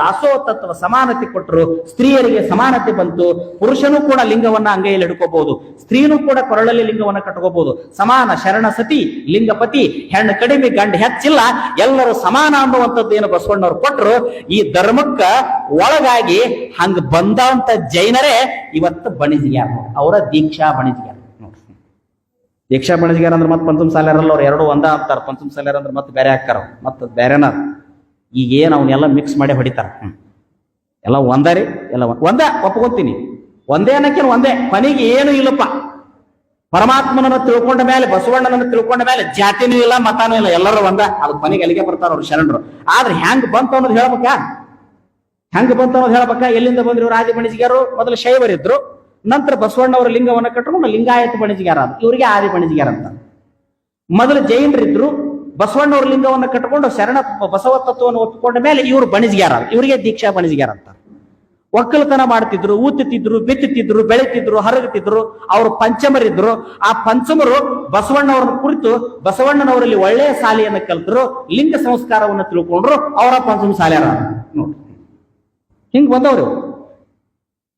ದಾಸೋಹ ತತ್ವ ಸಮಾನತೆ ಕೊಟ್ಟರು, ಸ್ತ್ರೀಯರಿಗೆ ಸಮಾನತೆ ಬಂತು, ಪುರುಷನು ಕೂಡ ಲಿಂಗವನ್ನ ಅಂಗೈಯಲ್ಲಿ ಹಿಡ್ಕೋಬಹುದು, ಸ್ತ್ರೀನು ಕೂಡ ಕೊರಳಲ್ಲಿ ಲಿಂಗವನ್ನ ಕಟ್ಕೋಬಹುದು ಸಮಾನ ಶರಣ ಸತಿ, ಲಿಂಗಪತಿ, ಹೆಣ್ಣು ಕಡಿಮೆ, ಗಂಡ ಹೆಚ್ಚಿಲ್ಲ, ಎಲ್ಲರೂ ಸಮಾನ ಅನ್ನುವಂಥದ್ದು ಏನು ಬಸವಣ್ಣವ್ರು ಕೊಟ್ಟರು ಈ ಧರ್ಮಕ್ಕ ಒಳಗಾಗಿ ಹಂಗ ಬಂದಂತ ಜೈನರೇ ಇವತ್ತು ಬಣಿಜಿಗ್ಯಾರ. ಅವರ ದೀಕ್ಷಾ ಬಣಿಜಿಗ್ಯಾರ ದೀಕ್ಷಾ ಬಣಿಜಿಗ್ಯಾರ ಅಂದ್ರೆ ಮತ್ತೆ ಪಂಚಮ ಸಾಲ್ಯಾರಲ್ಲ ಅವ್ರು ಎರಡು ಒಂದ ಅಂತಾರ, ಪಂಚಮ ಸಾಲ್ಯಾರ ಅಂದ್ರೆ ಮತ್ತೆ ಬೇರೆ ಹಾಕ್ತಾರ ಮತ್ತೆ ಬೇರೆನ ಈಗ ಏನು ಅವನ್ನೆಲ್ಲ ಮಿಕ್ಸ್ ಮಾಡಿ ಹೊಡಿತಾರ. ಎಲ್ಲ ಒಂದರಿ ಎಲ್ಲ ಒಂದೇ ಒಪ್ಕೊಂತೀನಿ. ಒಂದೇ ಅನ್ನಕ್ಕೇನು ಒಂದೇ. ಕೊನೆಗೆ ಏನು ಇಲ್ಲಪ್ಪ. ಪರಮಾತ್ಮನನ್ನು ತಿಳ್ಕೊಂಡ ಮೇಲೆ ಬಸವಣ್ಣನನ್ನ ತಿಳ್ಕೊಂಡ ಮೇಲೆ ಜಾತಿನೂ ಇಲ್ಲ, ಮತಾನೂ ಇಲ್ಲ, ಎಲ್ಲರೂ ಒಂದ. ಅದು ಕೊನೆಗೆ ಅಲ್ಲಿಗೆ ಬರ್ತಾರ ಅವ್ರು ಶರಣರು. ಆದ್ರೆ ಹೆಂಗ್ ಬಂತು ಅನ್ನೋದು ಹೇಳ್ಬೇಕಾ? ಹೆಂಗ್ ಬಂತು ಅನ್ನೋದು ಹೇಳ್ಬೇಕ? ಎಲ್ಲಿಂದ ಬಂದ್ರು ಆದಿ ಬಣಿಜಿಗ್ಯಾರು ಮೊದಲು ಶೈವರಿದ್ರು ನಂತರ ಬಸವಣ್ಣವರ ಲಿಂಗವನ್ನ ಕಟ್ಕೊಂಡು ಲಿಂಗಾಯತ ಬಣಿಜಿಗಾರ ಇವರಿಗೆ ಆದಿ ಬಣಿಜಿಗಾರ ಅಂತ. ಮೊದಲು ಜೈನರಿದ್ರು. ಬಸವಣ್ಣವ್ರ ಲಿಂಗವನ್ನು ಕಟ್ಟಿಕೊಂಡು ಶರಣ ಬಸವ ತತ್ವವನ್ನು ಒಪ್ಪಿಕೊಂಡ ಮೇಲೆ ಇವರು ಬಣಿಜ್ಗ್ಯಾರ ಇವರಿಗೆ ದೀಕ್ಷಾ ಬಣಿಸ್ಗ್ಯಾರ ಅಂತ. ಒಕ್ಕಲತನ ಮಾಡ್ತಿದ್ರು, ಊತುತ್ತಿದ್ರು, ಬಿತ್ತುತ್ತಿದ್ರು, ಬೆಳಿತಿದ್ರು ಹರಗುತ್ತಿದ್ರು ಅವರು ಪಂಚಮರಿದ್ರು. ಆ ಪಂಚಮರು ಬಸವಣ್ಣವ್ರನ್ನ ಕುರಿತು ಬಸವಣ್ಣನವರಲ್ಲಿ ಒಳ್ಳೆಯ ಶಾಲೆಯನ್ನು ಕಲ್ತರು, ಲಿಂಗ ಸಂಸ್ಕಾರವನ್ನು ತಿಳ್ಕೊಂಡ್ರು, ಅವರ ಪಂಚಮ ಶಾಲೆಯರ ನೋಡಿ ಹಿಂಗ್ ಬಂದವರು.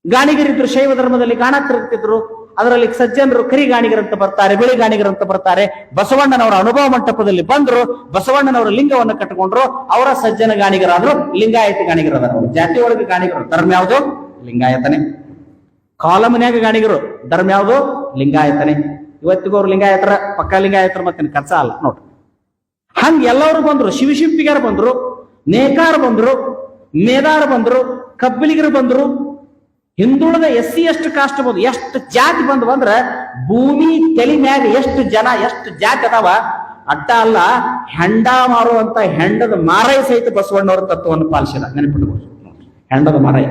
ಗಾಣಿಗರಿದ್ರು ಶೈವ ಧರ್ಮದಲ್ಲಿ ಗಾಣತಿರ್ತಿದ್ರು ಅದರಲ್ಲಿ ಸಜ್ಜನರು ಕರಿಗಾಣಿಗರಂತ ಬರ್ತಾರೆ, ಬಿಳಿಗಾಣಿಗರಂತ ಬರ್ತಾರೆ. ಬಸವಣ್ಣನವರ ಅನುಭವ ಮಂಟಪದಲ್ಲಿ ಬಂದ್ರು, ಬಸವಣ್ಣನವರ ಲಿಂಗವನ್ನು ಕಟ್ಟಿಕೊಂಡ್ರು, ಅವರ ಸಜ್ಜನ ಗಾಣಿಗರಾದ್ರು, ಲಿಂಗಾಯತ ಗಾಣಿಗರ ಜಾತಿ ಒಳಗೆ ಗಾಣಿಗರು, ಧರ್ಮ ಯಾವುದು? ಲಿಂಗಾಯತನೆ. ಕಾಲಮನ್ಯಾಗ ಗಾಣಿಗರು, ಧರ್ಮ ಯಾವುದು? ಲಿಂಗಾಯತನೆ. ಇವತ್ತಿಗೂ ಅವ್ರು ಲಿಂಗಾಯತರ, ಪಕ್ಕ ಲಿಂಗಾಯತರ ಮತ್ತೆ ಕರ್ಸ ಅಲ್ಲ ನೋಡ್ರಿ ಹಂಗ ಎಲ್ಲರೂ ಬಂದ್ರು, ಶಿವಶಿಂಪಿಗಾರ ಬಂದ್ರು, ನೇಕಾರ ಬಂದ್ರು, ಮೇದಾರ ಬಂದ್ರು, ಕಬ್ಬಿಲಿಗರು ಬಂದ್ರು ಹಿಂದುಳಿದ ಎಸ್ ಸಿ ಎಷ್ಟು ಕಾಸ್ಟ್ ಬಂದು ಎಷ್ಟು ಜಾತಿ ಬಂದು ಬಂದ್ರ ಭೂಮಿ ತಲೆ ಮ್ಯಾಗ ಎಷ್ಟು ಜನ, ಎಷ್ಟು ಜಾತಿ ಅದಾವ? ಅಡ್ಡ ಅಲ್ಲ, ಹೆಂಡ ಮಾರುವಂತ ಹೆಂಡದ ಮಾರೈ ಸಹಿತ ಬಸವಣ್ಣವರ ತತ್ವವನ್ನು ಪಾಲಿಸಿದ. ನೆನಪಿಟ್ಟು ಹೆಂಡದ ಮಾರೈ.